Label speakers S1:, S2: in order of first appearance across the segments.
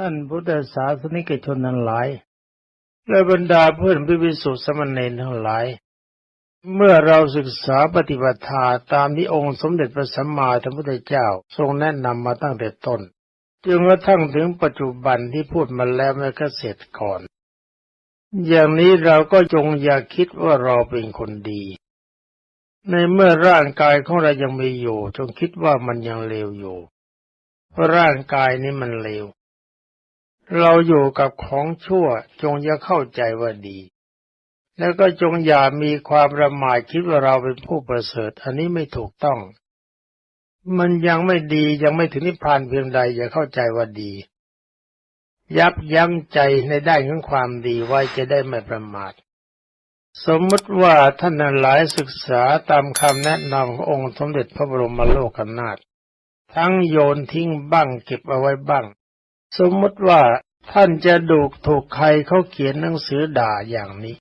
S1: ท่านพุทธศาสนิกชนทั้งหลาย และบรรดาเพื่อนพิวิสุสมณเณรทั้งหลาย เมื่อเราศึกษาปฏิบัติธาตามที่องค์สมเด็จพระสัมมาสัมพุทธเจ้าทรงแนะนำมาตั้งแต่ต้นจนกระทั่งถึงปัจจุบันที่พูดมาแล้วเมื่อเกษตรก่อน อย่างนี้เราก็จงอย่าคิดว่าเราเป็นคนดี ในเมื่อร่างกายของเรายังมีอยู่ จงคิดว่ามันยังเลวอยู่ เพราะร่างกายนี้มันเลว เราอยู่กับของชั่วจงอย่าเข้าใจว่าดี แล้วก็จงอย่ามีความประมาทคิดว่าเราเป็นผู้ประเสริฐ อันนี้ไม่ถูกต้อง มันยังไม่ดียังไม่ถึงนิพพานเพียงใด อย่าเข้าใจว่าดี ยับยั้งใจในด้านของความดีไว้จะได้ไม่ประมาทสมมติว่าท่านหลายศึกษาตามคำแนะนำขององค์สมเด็จพระบรมโลกนาถทั้งโยนทิ้งบ้างเก็บเอาไว้บ้าง สมมติว่าท่านจะดูถูกใครเขาเขียนหนังสือด่าอย่างนี้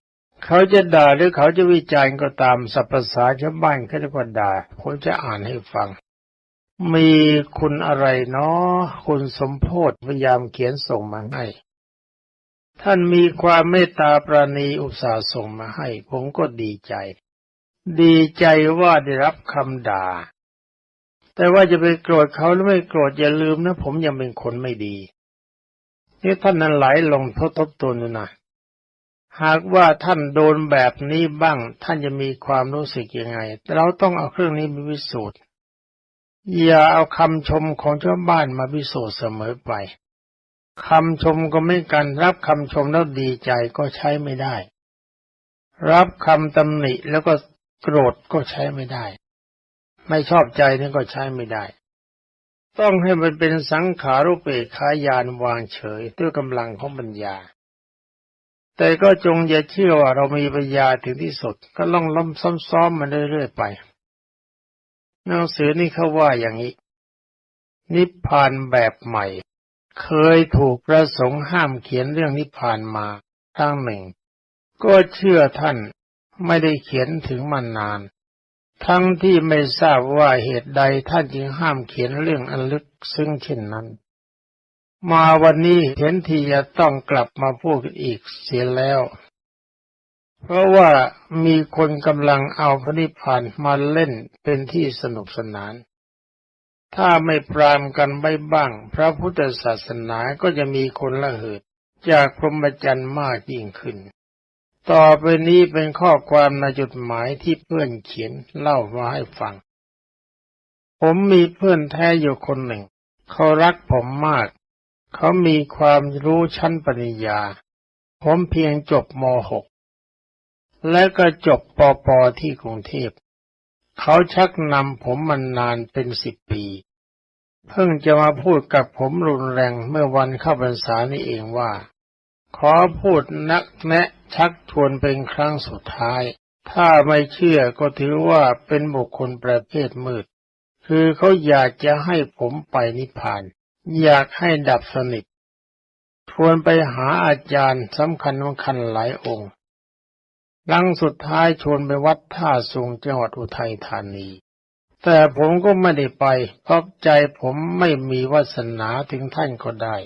S1: เขาจะด่าหรือเขาจะวิจารณ์ก็ตามสัพพสาชาวบ้านเขาจะว่าด่าผมจะอ่านให้ฟัง มีคุณอะไรเนาะคุณสมโพธพยายามเขียนส่งมาให้ ท่านมีความเมตตาปราณีอุตส่าห์ส่งมาให้ ผมก็ดีใจ ดีใจว่าได้รับคำด่า แต่ว่าจะไปโกรธเขาหรือไม่โกรธอย่าลืมนะ ผมยังเป็นคนไม่ดี นี่ท่านนั้นไหลลงทบทบตนดูนะหากว่าท่านโดนแบบนี้บ้าง ท่านจะมีความรู้สึกยังไง เราต้องเอาเครื่องนี้มาพิสูจน์ อย่าเอาคำชมของชาวบ้านมาพิสูจน์เสมอไปคำชมก็ไม่กันรับคำชมแล้วดีใจก็ใช้ไม่ได้ รับคำตำหนิแล้วก็โกรธก็ใช้ไม่ได้ ไม่ชอบใจนี่ก็ใช้ไม่ได้ ต้องให้มันเป็นสังขารุเปกขายานวางเฉยด้วยกำลังของปัญญา แต่ก็จงอย่าเชื่อว่าเรามีปัญญาถึงที่สุด ก็ล่องล้มซ้อมๆมันเรื่อยๆไปหนังสือนี่เขาว่าอย่างนี้ นิพพานแบบใหม่ เคยถูกพระสงฆ์ห้ามเขียนเรื่องนิพพานมาครั้งหนึ่ง ก็เชื่อท่านไม่ได้เขียนถึงมานาน ทั้งที่ไม่ทราบว่าเหตุใดท่านจึงห้ามเขียนเรื่องอันลึกซึ้งเช่นนั้น มาวันนี้เห็นทีจะต้องกลับมาพูดอีกเสียแล้ว เพราะว่ามีคนกำลังเอาพระนิพพานมาเล่นเป็นที่สนุกสนาน ถ้าไม่ปรามกันไม่บ้าง พระพุทธศาสนาก็จะมีคนละเหิดจากพรหมจรรย์มากยิ่งขึ้น ต่อไปนี้เป็นข้อความในจดหมายที่เพื่อนเขียนเล่ามาให้ฟัง ผมมีเพื่อนแท้อยู่คนหนึ่ง เขารักผมมาก เขามีความรู้ชั้นปริญญา ผมเพียงจบม .6 และก็จบปปที่กรุงเทพ เขาชักนำผมมานานเป็นสิบปี เพิ่งจะมาพูดกับผมรุนแรงเมื่อวันเข้าพรรษานี่เองว่า ขอพูดนักแนะ ชักชวนเป็นครั้งสุดท้าย ถ้าไม่เชื่อก็ถือว่าเป็นบุคคลประเภทมืด คือเขาอยากจะให้ผมไปนิพพาน อยากให้ดับสนิทชวนไปหาอาจารย์สำคัญสำคัญหลายองค์หลังสุดท้ายชวนไปวัดท่าสูงจังหวัดอุทัยธานี แต่ผมก็ไม่ได้ไปเพราะใจผมไม่มีวาสนาถึงท่านก็ได้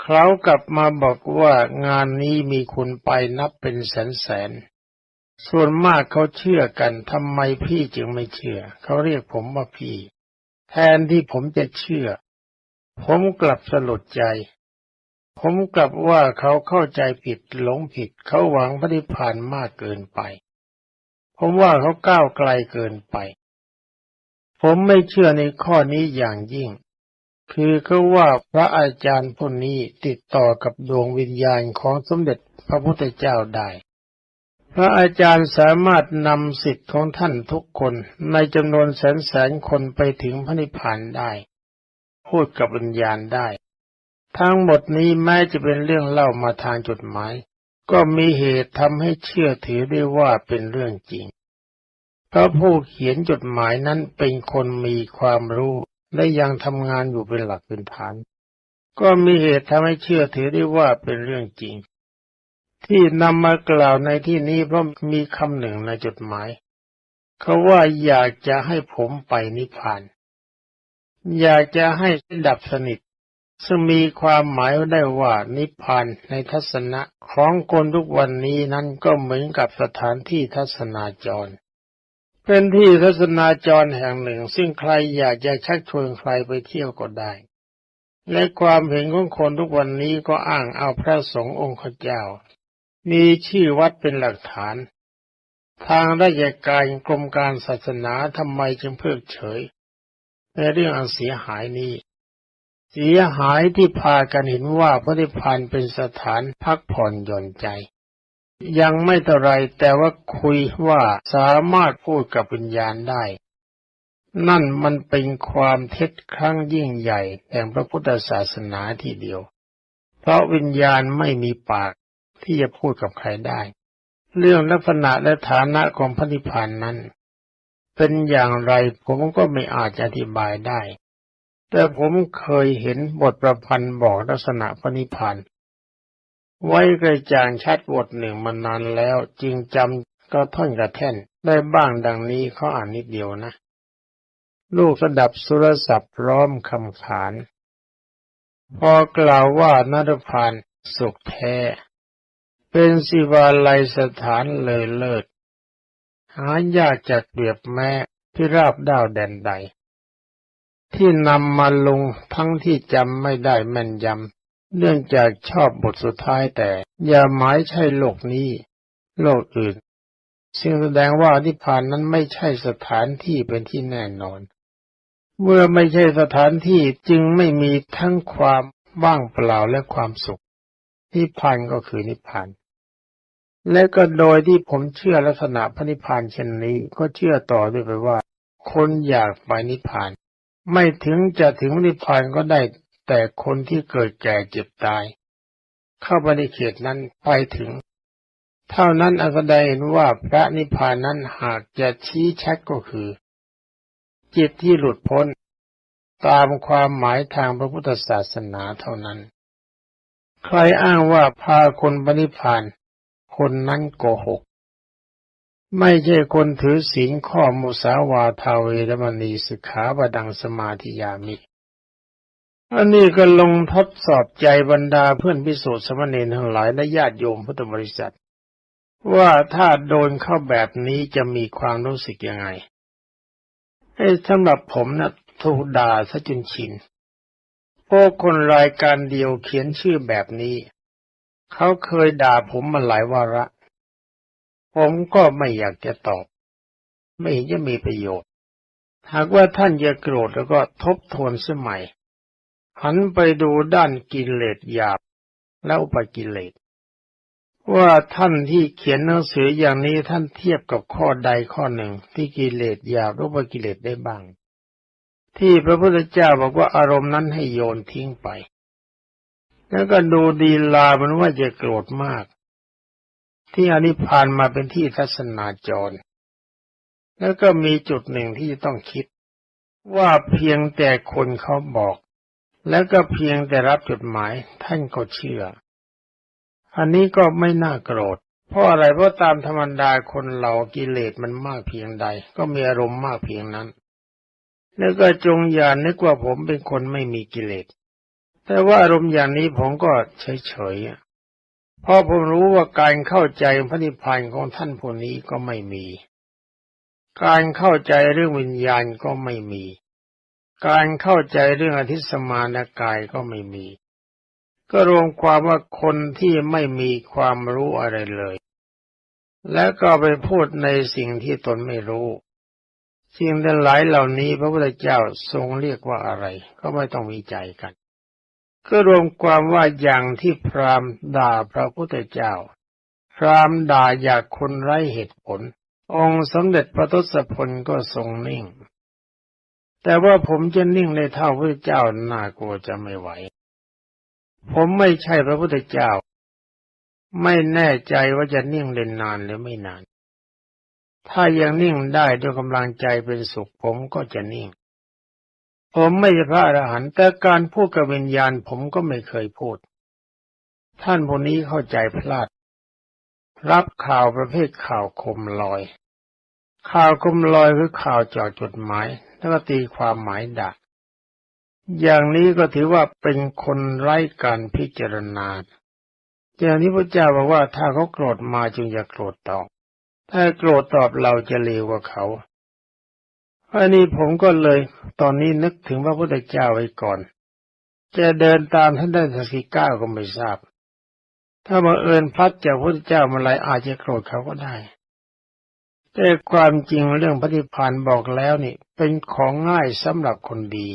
S1: เขากลับมาบอกว่างานนี้มีคนไปนับเป็นแสนแสน ส่วนมากเขาเชื่อกันทำไมพี่จึงไม่เชื่อ เขาเรียกผมว่าพี่ แทนที่ผมจะเชื่อ ผมกลับสลดใจ ผมกลับว่าเขาเข้าใจผิดหลงผิด เขาหวังพระนิพพานมากเกินไป ผมว่าเขาก้าวไกลเกินไป ผมไม่เชื่อในข้อนี้อย่างยิ่ง คือเขาว่าพระอาจารย์พวกนี้ติดต่อกับดวงวิญญาณของสมเด็จพระพุทธเจ้าได้ พระอาจารย์สามารถนำสิทธิ์ของท่านทุกคนในจำนวนแสนแสนคนไปถึงพระนิพพานได้ พูดกับวิญญาณได้ ทั้งหมดนี้แม้จะเป็นเรื่องเล่ามาทางจดหมาย ก็มีเหตุทำให้เชื่อถือได้ว่าเป็นเรื่องจริงเพราะผู้เขียนจดหมายนั้นเป็นคนมีความรู้ และยังทำงานอยู่เป็นหลักเป็นฐาน ก็มีเหตุทำให้เชื่อถือได้ว่าเป็นเรื่องจริง ที่นำมากล่าวในที่นี้เพราะมีคำหนึ่งในจดหมาย เขาว่าอยากจะให้ผมไปนิพพาน อยากจะให้ดับสนิท ซึ่งมีความหมายได้ว่านิพพานในทัศนะของคนทุกวันนี้นั้นก็เหมือนกับสถานที่ทัศนาจร เป็นที่ทัศนาจรแห่งหนึ่ง ซึ่งใครอยากจะชักชวนใครไปเที่ยวก็ได้ และความเห็นของคนทุกวันนี้ก็อ้างเอาพระสงฆ์องค์ข้าเจ้า มีชื่อวัดเป็นหลักฐาน ทางราชการกรมการศาสนาทำไมจึงเพิกเฉย ในเรื่องอันเสียหายนี้ เสียหายที่พากันเห็นว่าพระนิพพานเป็นสถานพักผ่อนหย่อนใจ ยังไม่เท่าไรแต่ว่าคุยว่าสามารถพูดกับวิญญาณได้ นั่นมันเป็นความเท็จครั้งยิ่งใหญ่แห่งพระพุทธศาสนาทีเดียว เพราะวิญญาณไม่มีปากที่จะพูดกับใครได้ เรื่องลักษณะและฐานะของพระนิพพานนั้น เป็นอย่างไรผมก็ไม่อาจจะอธิบายได้ แต่ผมเคยเห็นบทประพันธ์บอกลักษณะพระนิพพาน ไว้กระจ่างชัดบทหนึ่งมานานแล้วจึงจำก็ท่อนกระแท่นได้บ้างดังนี้เขาอ่านนิดเดียวนะ ลูกระดับสุรศัพท์พร้อมคำขาน พอกล่าวว่านรพานสุขแท้ เป็นสิวาลัยสถานเลยเลิศ หายากจากเปรียบแม้ที่ราบดาวแดนใด ที่นำมาลงทั้งที่จำไม่ได้แม่นยำ เนื่องจากชอบบทสุดท้ายแต่ อย่าหมายใช่โลกนี้ โลกอื่น ซึ่งแสดงว่านิพพานนั้นไม่ใช่สถานที่เป็นที่แน่นอน เมื่อไม่ใช่สถานที่จึงไม่มีทั้งความว่างเปล่าและความสุข นิพพานก็คือนิพพาน และก็โดยที่ผมเชื่อลักษณะพระนิพพานเช่นนี้ก็เชื่อต่อด้วยไปว่า คนอยากไปนิพพาน ไม่ถึงจะถึงนิพพานก็ได้ แต่คนที่เกิดแก่เจ็บตาย เข้าไปในเขตนั้นไปถึง เท่านั้นอันแสดงเห็นว่าพระนิพพานนั้นหากจะชี้ชัดก็คือ จิตที่หลุดพ้น ตามความหมายทางพระพุทธศาสนาเท่านั้น ใครอ้างว่าพาคนปนิพพาน คนนั้นโกหกไม่ใช่คนถือศีลข้อมุสาวาทาเวรมณีสิกขาบดังสมาธิยามิ อันนี้ก็ลงทดสอบใจบรรดาเพื่อนพิสูจน์สมณีทั้งหลายและญาติโยมพุทธบริษัท ว่าถ้าโดนเข้าแบบนี้จะมีความรู้สึกยังไงไอ้สำหรับผมนะถูกด่าซะจนชินพวกคนรายการเดียวเขียนชื่อแบบนี้ เขาเคยด่าผมมาหลายวาระ ผมก็ไม่อยากจะตอบ ไม่เห็นจะมีประโยชน์ หากว่าท่านจะโกรธแล้วก็ทบทวนสมัย หันไปดูด้านกิเลสหยาบแล้วอุปกิเลส ว่าท่านที่เขียนหนังสืออย่างนี้ท่านเทียบกับข้อใดข้อหนึ่ง ที่กิเลสหยาบรืออุปกิเลสได้บ้าง ที่พระพุทธเจ้าบอกว่าอารมณ์นั้นให้โยนทิ้งไป แล้วก็ดูดีลามันว่าจะโกรธมาก ที่อนิพานมาเป็นที่ทัศนาจร แล้วก็มีจุดหนึ่งที่ต้องคิดว่าเพียงแต่คนเขาบอก แล้วก็เพียงแต่รับจดหมายท่านก็เชื่อ อันนี้ก็ไม่น่าโกรธ เพราะอะไร เพราะตามธรรมดาคนเรากิเลสมันมากเพียงใด ก็มีอารมณ์มากเพียงนั้น แล้วก็จงอย่านึกว่าผมเป็นคนไม่มีกิเลส แต่ว่าอารมณ์อย่างนี้ผมก็เฉยๆ เพราะผมรู้ว่าการเข้าใจพระนิพพานของท่านผู้นี้ก็ไม่มี การเข้าใจเรื่องวิญญาณก็ไม่มี การเข้าใจเรื่องอธิสมานกายก็ไม่มี ก็รวมความว่าคนที่ไม่มีความรู้อะไรเลย และก็ไปพูดในสิ่งที่ตนไม่รู้ สิ่งทั้งหลายเหล่านี้พระพุทธเจ้าทรงเรียกว่าอะไร ก็ไม่ต้องวิจัยกัน ก็รวมความว่าอย่างที่พราหมณ์ด่าพระพุทธเจ้า พราหมณ์ด่าอยากคนไร้เหตุผล องค์สมเด็จพระทศพลก็ทรงนิ่ง แต่ว่าผมจะนิ่งในเท่าพระเจ้าน่ากลัวจะไม่ไหว ผมไม่ใช่พระพุทธเจ้า ไม่แน่ใจว่าจะนิ่งเล่นนานหรือไม่นาน ถ้ายังนิ่งได้ด้วยกำลังใจเป็นสุขผมก็จะนิ่ง ผมไม่ใช่พระอรหันต์แต่การพูดกับวิญญาณผมก็ไม่เคยพูด ท่านพวกนี้เข้าใจพลาด รับข่าวประเภทข่าวคมลอยข่าวคมลอยคือข่าวจอดจดหมาย แล้วก็ตีความหมายดัก อย่างนี้ก็ถือว่าเป็นคนไร้การพิจารณา อย่างนี้พระเจ้าบอกว่าถ้าเขาโกรธมาจึงอย่าโกรธตอบ ถ้าโกรธตอบเราจะเลวกว่าเขาอันนี้ผมก็เลยตอนนี้นึกถึงพระพุทธเจ้าไว้ก่อน จะเดินตามท่านได้สักกี่ก้าวก็ไม่ทราบ ถ้าบังเอิญพลัดจากพระพุทธเจ้ามาไรอาจจะโกรธเขาก็ได้ แต่ความจริงเรื่องปฏิพานบอกแล้วนี่ เป็นของง่ายสำหรับคนดี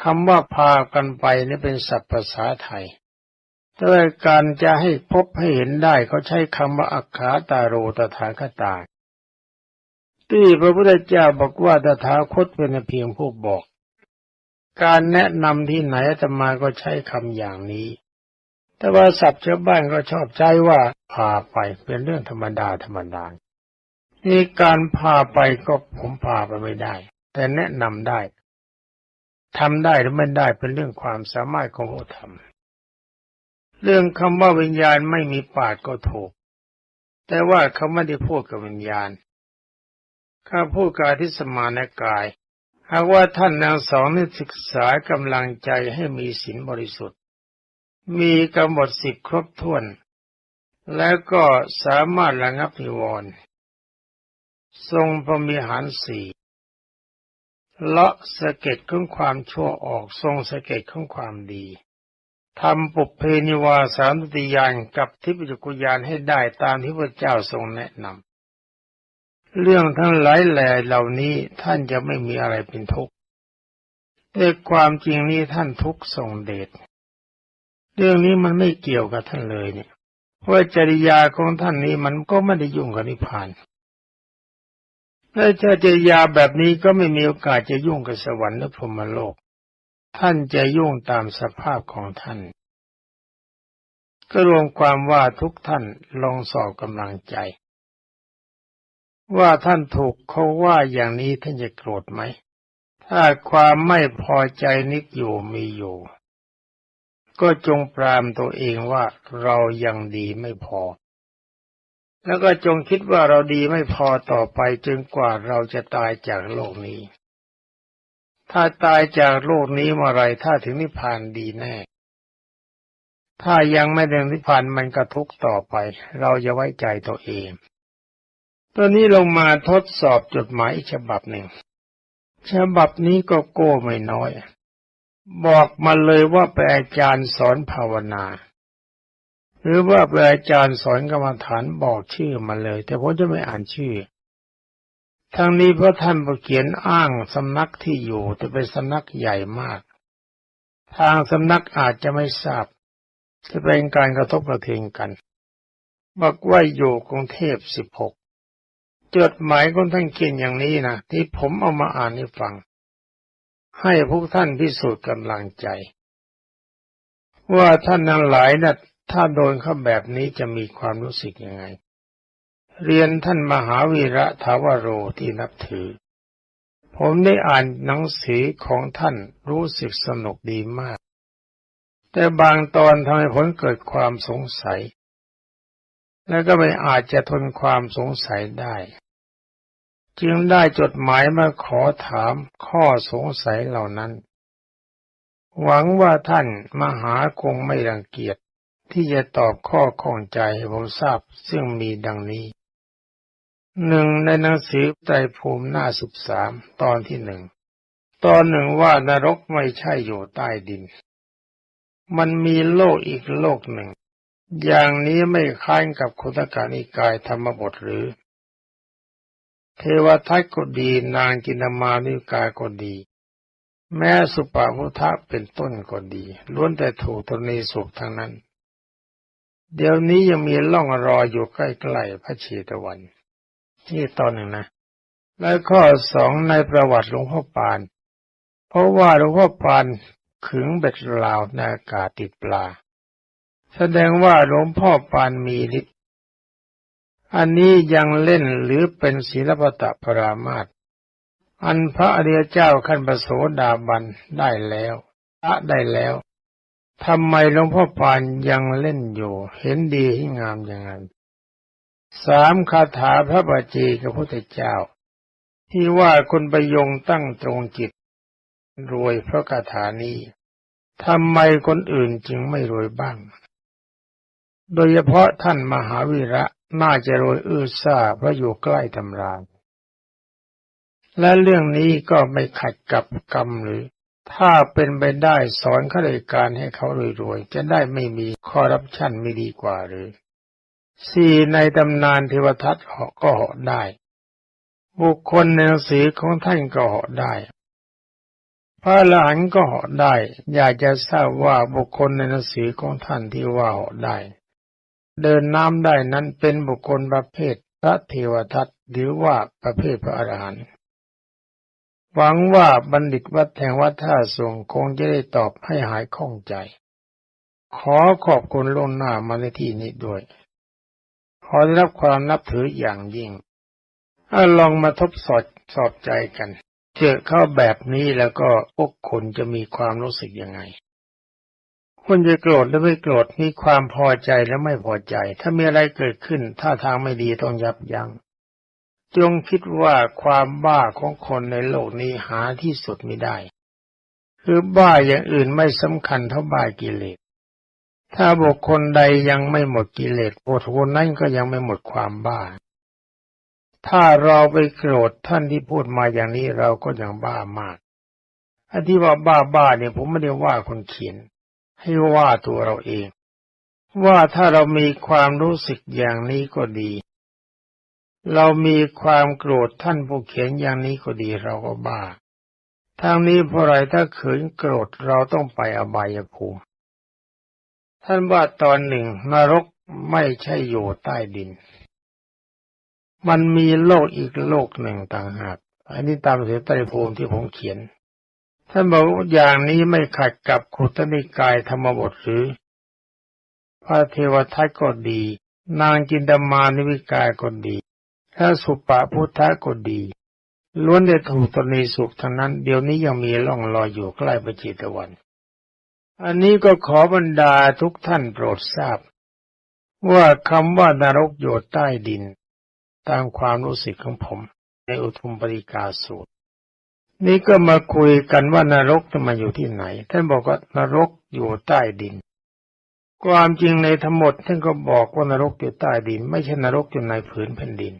S1: คำว่าพากันไปนี่เป็นศัพท์ภาษาไทยแต่การจะให้พบให้เห็นได้เขาใช้คำว่าอักขาตาโรตถาคตา ที่พระพุทธเจ้าบอกว่าตถาคตเป็นเพียงผู้บอก การแนะนำที่ไหนจะมาก็ใช้คำอย่างนี้ แต่ว่าศัพท์ชาวบ้านก็ชอบใช้ว่าพาไปเป็นเรื่องธรรมดาธรรมดานี่การพาไปก็ผมพาไปไม่ได้ แต่แนะนำได้ทำได้หรือไม่ได้เป็นเรื่องความสามารถของผู้ทำเรื่องคำว่าวิญญาณไม่มีปากก็ถูก แต่ว่าเขาไม่ได้พูดกับวิญญาณข้าพูดกายที่สมานกาย หากว่าท่านนางสองนี่ศึกษากำลังใจให้มีศีลบริสุทธิ มีกำหนดสิบครบถ้วน แล้วก็สามารถระงับนิวรณ์ทรงพรมิหารสี่เลาะสะเก็ดของความชั่วออกทรงสะเก็ดของความดีทำปุเพนิวาสามติยานกับทิพยกุยานให้ได้ตามที่พระเจ้าทรงแนะนำเรื่องทั้งหลายแหล่เหล่านี้ท่านจะไม่มีอะไรเป็นทุกข์แต่ความจริงนี้ท่านทุกข์ทรงเดช เรื่องนี้มันไม่เกี่ยวกับท่านเลยเนี่ยเพราะจริยาของท่านนี้มันก็ไม่ได้ยุ่งกับนิพพานถ้าจะจยาแบบนี้ก็ไม่มีโอกาสจะยุ่งกับสวรรค์และพรหมโลก ท่านจะยุ่งตามสภาพของท่าน ก็รวมความว่าทุกท่านลองสอบกำลังใจ ว่าท่านถูกเขาว่าอย่างนี้ท่านจะโกรธไหม ถ้าความไม่พอใจนิกอยู่มีอยู่ ก็จงปรามตัวเองว่าเรายังดีไม่พอ แล้วก็จงคิดว่าเราดีไม่พอต่อไปจนกว่าเราจะตายจากโลกนี้ ถ้าตายจากโลกนี้เมื่อไรถ้าถึงนิพพานดีแน่ ถ้ายังไม่ถึงนิพพานมันกระทุกต่อไป เราจะไว้ใจตัวเองตอนนี้ลงมาทดสอบจดหมายฉบับหนึ่ง ฉบับนี้ก็โก้ไม่น้อย บอกมาเลยว่าเป็นอาจารย์สอนภาวนา หรือว่าเป็นอาจารย์สอนกรรมฐานบอกชื่อมาเลย แต่ผมจะไม่อ่านชื่อ ทั้งนี้เพราะท่านเขียนอ้างสำนักที่อยู่แต่เป็นสำนักใหญ่มาก ทางสำนักอาจจะไม่ทราบ จะเป็นการกระทบกระเทือนกันบอกว่าอยู่กรุงเทพสิบหกจดหมายของท่านเขียนอย่างนี้นะที่ผมเอามาอ่านให้ฟัง ให้พวกท่านพิสูจน์กำลังใจ ว่าท่านทั้งหลายนะ่ะถ้าโดนเขาแบบนี้จะมีความรู้สึกยังไง เรียนท่านมหาวีระทาวโรที่นับถือ ผมได้อ่านหนังสือของท่านรู้สึกสนุกดีมาก แต่บางตอนทำให้ผมเกิดความสงสัย และก็ไม่อาจจะทนความสงสัยได้ จึงได้จดหมายมาขอถามข้อสงสัยเหล่านั้น หวังว่าท่านมหาคงไม่รังเกียจที่จะตอบข้อข้องใจให้ผมทราบซึ่งมีดังนี้หนึ่งในหนังสือไตรภูมิหน้าสิบสามตอนที่หนึ่งตอนหนึ่งว่านรกไม่ใช่อยู่ใต้ดิน มันมีโลกอีกโลกหนึ่ง อย่างนี้ไม่คล้ายกับคุตกานิกายธรรมบทหรือ เทวทัตก็ดีนางกินามานิกาก็ดี แม้สุปาพุทะเป็นต้นก็ดี ล้วนแต่ถูกตนีสุขทั้งนั้น เดี๋ยวนี้ยังมีล่องรอยอยู่ใกล้ๆพระชีตวัน ที่ตอนหนึ่งนะ และข้อสองในประวัติหลวงพ่อปาน เพราะว่าหลวงพ่อปานขึงเบ็ดลาวในอากาศติดปลา แสดงว่าหลวงพ่อปานมีฤทธิ อันนี้ยังเล่นหรือเป็นศิลปตะปรามาตอันพระอริยเจ้าขั้นประโสดาบันได้แล้วละได้แล้วทำไมหลวงพ่อปานยังเล่นอยู่ เห็นดีให้งามอย่างนั้นสามคาถาพระบาจีกับพระพุทธเจ้า ที่ว่าคนประยงตั้งตรงจิต รวยเพราะคาถานี้ทำไมคนอื่นจึงไม่รวยบ้าง โดยเฉพาะท่านมหาวีระ น่าจะรวยอื้อซ่าเพราะอยู่ใกล้ตำรานและเรื่องนี้ก็ไม่ขัดกับกรรมหรือ ถ้าเป็นไปได้สอนข้าราชการให้เขารวยๆจะได้ไม่มีคอรัปชันไม่ดีกว่าหรือสี่ในตำนานเทวทัตเหาะก็เหาะได้ บุคคลในหนังสือของท่านก็เหาะได้ พระอรหันก็เหาะได้ อยากจะทราบว่าบุคคลในหนังสือของท่านที่ว่าเหาะได้ เดินน้ำได้นั้นเป็นบุคคลประเภทพระเทวทัตหรือว่าประเภทพระอรหันต์หวังว่าบัณฑิตวัดแห่งวัดท่าสงคงจะได้ตอบให้หายข้องใจ ขอขอบคุณล่วงหน้ามาในที่นี้ด้วย ขอได้รับความนับถืออย่างยิ่งถ้าลองมาทบสอบสอบใจกัน เจอเข้าแบบนี้แล้วก็พวกคนจะมีความรู้สึกยังไง คุณจะโกรธหรือไม่โกรธมีความพอใจและไม่พอใจ ถ้ามีอะไรเกิดขึ้นท่าทางไม่ดีต้องยับยัง้งจงคิดว่าความบ้าของคนในโลกนี้หาที่สุดไม่ได้ คือบ้าอย่างอื่นไม่สำคัญเท่าบ้ากิเลส ถ้าบุคคลใดยังไม่หมดกิเลสบุคคลนั้นก็ยังไม่หมดความบ้า ถ้าเราไปโกรธท่านที่พูดมาอย่างนี้เราก็ยังบ้ามากอันที่ว่าบ้าบ้าเนี่ยผมไม่ได้ว่าคนเขียน ให้ว่าตัวเราเอง ว่าถ้าเรามีความรู้สึกอย่างนี้ก็ดี เรามีความโกรธท่านผู้เขียนอย่างนี้ก็ดีเราก็บ้าทางนี้เพราะอะไรถ้าขืนโกรธเราต้องไปอบายภูมิ ท่านว่าตอนหนึ่งนรกไม่ใช่อยู่ใต้ดิน มันมีโลกอีกโลกหนึ่งต่างหาก อันนี้ตามเสตริภูมิที่ผมเขียน ท่านบอกว่าอย่างนี้ไม่ขัดกับขุตนิกายธรรมบทหรือ พระเทวทัตก็ดี นางจินตมานิวิกายก็ดีถ้าสุปาพุทธะก็ดีล้วนได้ถูกตนีสุขทั้งนั้น เดี๋ยวนี้ยังมีร่องรอยอยู่ใกล้ประจิตวัน อันนี้ก็ขอบรรดาทุกท่านโปรดทราบ ว่าคำว่านรกอยู่ใต้ดิน ตามความรู้สึกของผมในอุทุมปริกาสูตร นี่ก็มาคุยกันว่านรกจะมาอยู่ที่ไหน ท่านบอกว่านรกอยู่ใต้ดิน ความจริงในทั้งหมดท่านก็บอกว่านรกอยู่ใต้ดิน ไม่ใช่นรกอยู่ในผืนแผ่นดิน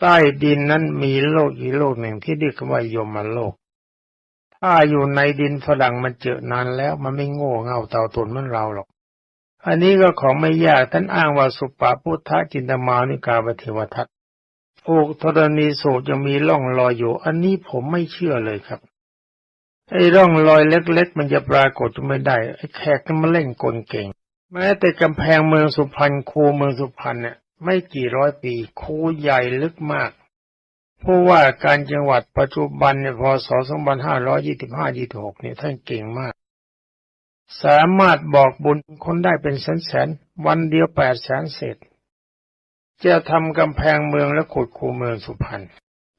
S1: ใต้ดินนั้นมีโลกอีกโลกหนึ่งที่เรียกว่ายมโลก ถ้าอยู่ในดินฝรั่งมันเจอนานแล้วมันไม่โง่เง่าเต่าตนเหมือนเราหรอก อันนี้ก็ของไม่ยากท่านอ้างว่าสุปาพุทธจินตมานิกาปเทวทัต ผูกธรณีสูตรยังมีร่องรอยอยู่ อันนี้ผมไม่เชื่อเลยครับ ไอ้ร่องรอยเล็ก ๆ มันจะปรากฏไม่ได้ ไอ้แขกมันมาเล่นกลเก่ง แม้แต่กำแพงเมืองสุพรรณคูเมืองสุพรรณเนี่ยไม่กี่ร้อยปีคูใหญ่ลึกมากเพราะว่าการจังหวัดปัจจุบันเนี่ยพศ 2525-26เนี่ยท่านเก่งมาก สามารถบอกบุญคนได้เป็นแสนๆ วันเดียวแปดแสนเศษ จะทำกำแพงเมืองและขุดคูเมืองสุพรรณ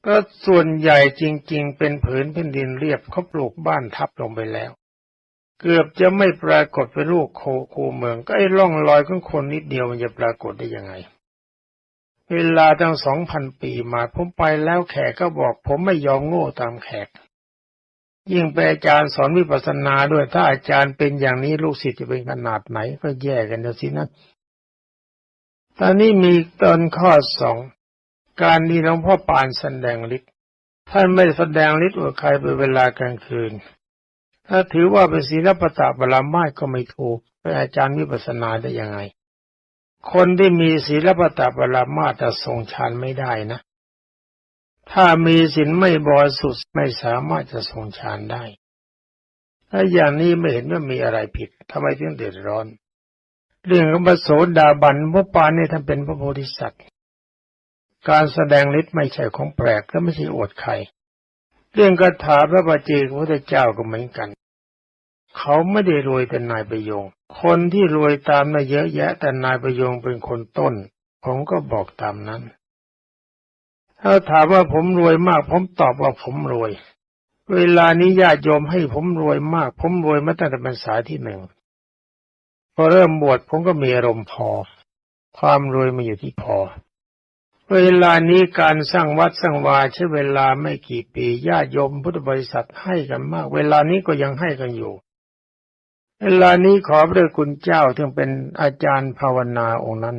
S1: ก็ส่วนใหญ่จริง ๆ เป็นผืนแผ่นดินเรียบเขาปลูกบ้านทับลงไปแล้ว เกือบจะไม่ปรากฏเป็นลูกโคคูเมือง ก็ไอ้ร่องรอยของคนนิดเดียวมันจะปรากฏได้ยังไง เวลาตั้งสองพันปีมาผมไปแล้วแขกก็บอก ผมไม่ยอมโง่ตามแขก ยิ่งเป็นอาจารย์สอนวิปัสสนาด้วยถ้าอาจารย์เป็นอย่างนี้ลูกศิษย์จะเป็นขนาดไหนก็แย่กันเดี๋ยวสินะ ตอนนี้มีตอนข้อสองการที่หลวงพ่อปานแสดงฤทธิ์ท่านไม่แสดงฤทธิ์อวดใครเป็นเวลากลางคืน ถ้าถือว่าเป็นศีลปตะบาลามาก็ไม่ถูกเป็นอาจารย์วิปัสสนาได้ยังไง คนที่มีศีลปตะบาลามาจะทรงฌานไม่ได้นะ ถ้ามีศีลไม่บริสุทธิ์ไม่สามารถจะทรงฌานได้ถ้าอย่างนี้ไม่เห็นว่ามีอะไรผิดทำไมถึงเดือดร้อน เรื่องของพระโสดาบันพระปานนี่ท่านเป็นพระโพธิสัตว์ การแสดงฤทธิ์ไม่ใช่ของแปลกและไม่ใช่อวดใคร เรื่องคาถาพระบาเจกพระพุทธเจ้าก็เหมือนกัน เขาไม่ได้รวยแต่นายประโยง คนที่รวยตามน่ะเยอะแยะแต่นายประโยงเป็นคนต้น ผมก็บอกตามนั้น ถ้าถามว่าผมรวยมากผมตอบว่าผมรวย เวลานี้ญาติโยมให้ผมรวยมาก ผมรวยมาตั้งแต่พรรษาที่หนึ่ง อเริ่มบวชผมก็มีอารมณ์พอ ความรวยมาอยู่ที่พอ เวลานี้การสร้างวัดสร้างวาใช้เวลาไม่กี่ปีญาติโยมพุทธบริษัทให้กันมาก เวลานี้ก็ยังให้กันอยู่ เวลานี้ขอพระคุณเจ้าที่เป็นอาจารย์ภาวนาองค์นั้น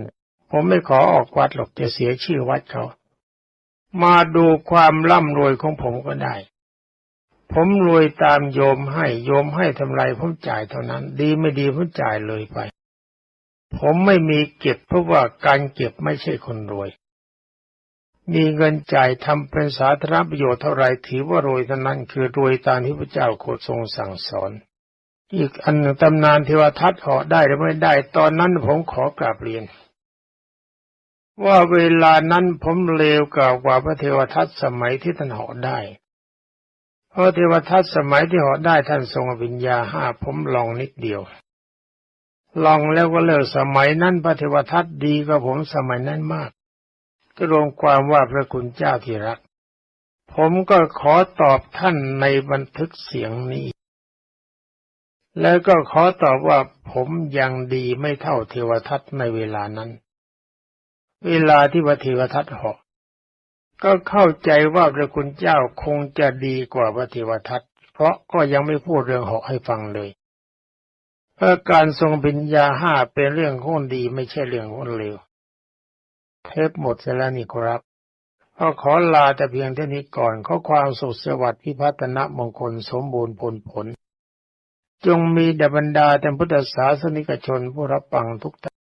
S1: ผมไม่ขอออกวัดหรอกจะเสียชื่อวัดเขา มาดูความร่ำรวยของผมก็ได้ ผมรวยตามโยมให้โยมให้ทำไรผมจ่ายเท่านั้น ดีไม่ดีผมจ่ายเลยไป ผมไม่มีเก็บเพราะว่าการเก็บไม่ใช่คนรวย มีเงินจ่ายทำเป็นสาธารณประโยชน์เท่าไรถือว่ารวยเท่านั้นคือรวยตามที่พระเจ้าโคดทรงสั่งสอน อีกอันหนึ่งตำนานเทวทัตเหาะได้หรือไม่ได้ ตอนนั้นผมขอกราบเรียนว่าเวลานั้นผมเลวกว่าพระเทวทัตสมัยที่ท่านเหาะได้ เพราะเทวทัตสมัยที่เหาะได้ท่านทรงอภิญญาห้าผมลองนิดเดียว ลองแล้วก็เลิกสมัยนั้นพระเทวทัตดีกว่าผมสมัยนั้นมาก ก็รวมความว่าพระคุณเจ้าที่รัก ผมก็ขอตอบท่านในบันทึกเสียงนี้ แล้วก็ขอตอบว่าผมยังดีไม่เท่าเทวทัตในเวลานั้น เวลาที่พระเทวทัตเหาะ ก็เข้าใจว่าพระคุณเจ้าคงจะดีกว่าพระเทวทัตเพราะก็ยังไม่พูดเรื่องเหาะให้ฟังเลยเพราะการทรงปัญญาห้าเป็นเรื่องของดีไม่ใช่เรื่องของเลวเทปหมดเสแล้วนี่ครับก็ขอลาแต่เพียงเท่านี้ก่อนขอความสุขสวัสดิ์พิพัฒนมงคลสมบูรณ์ผลผล จงมีแด่บรรดาแต่พุทธศาสนิกชนผู้รับฟังทุกท่าน